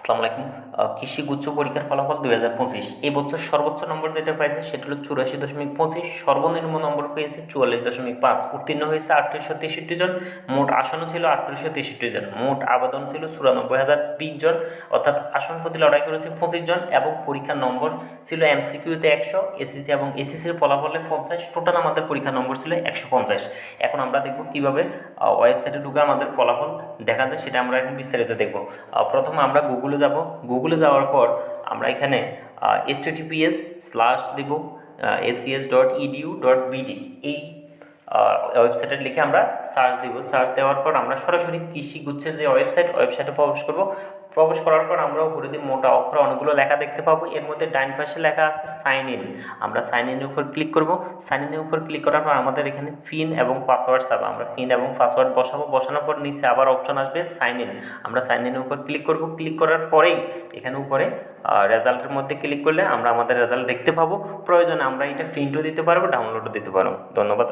আসসালামু আলাইকুম। কৃষি গুচ্ছ পরীক্ষার ফলাফল দুই হাজার পঁচিশ। এই বছর সর্বোচ্চ নম্বর যেটা পাইছে, সেটা হলো চুরাশি দশমিক পঁচিশ। সর্বনিম্ন নম্বর পেয়েছে চুয়াল্লিশ দশমিক পাঁচ। উত্তীর্ণ হয়েছে আটত্রিশশো তেষট্টি জন। মোট আসনও ছিল আটত্রিশশো তেষট্টি জন। মোট আবেদন ছিল চুরানব্বই হাজার বিশ জন। অর্থাৎ আসন প্রতি লড়াই করেছে পঁচিশ জন এবং পরীক্ষার নম্বর ছিল এমসিকিউতে একশো এসিসি এবং এসিসির ফলাফলে পঞ্চাশ। টোটাল আমাদের পরীক্ষার নম্বর ছিল একশো পঞ্চাশ। এখন আমরা দেখব কীভাবে ওয়েবসাইটে ঢুকে আমাদের ফলাফল দেখা যায়, সেটা আমরা এখন বিস্তারিত দেখব। প্রথমে আমরা গুগলে যাব। গুগলে যাওয়ার পর আমরা এখানে এস টিপিএস স্ল্যাশ দেব ACS dot edu dot BD এই ওয়েবসাইটে লিখে আমরা সার্চ দিব। সার্চ দেওয়ার পর আমরা সরাসরি কৃষি গুচ্ছের যে ওয়েবসাইট ওয়েবসাইটে প্রবেশ করব। প্রবেশ করার পর আমরা উপরে দিয়ে মোটা অক্ষরে, অনেকগুলো লেখা দেখতে পাবো। এর মধ্যে ডাইন পাশে লেখা আছে সাইন ইন আমরা সাইন ইনের উপর ক্লিক করব। সাইন ইনের উপর ক্লিক করার পর আমাদের এখানে ফিন এবং পাসওয়ার্ড চাবো। আমরা ফিন এবং পাসওয়ার্ড বসাবো। বসানোর পর নিচে আবার অপশন আসবে সাইন ইন আমরা সাইন ইনের উপর ক্লিক করব। ক্লিক করার পরেই এখানে উপরে রেজাল্টের মধ্যে ক্লিক করলে আমরা আমাদের রেজাল্ট দেখতে পাবো। প্রয়োজনে আমরা এটা প্রিন্টও দিতে পারব ডাউনলোডও দিতে পারব। ধন্যবাদ।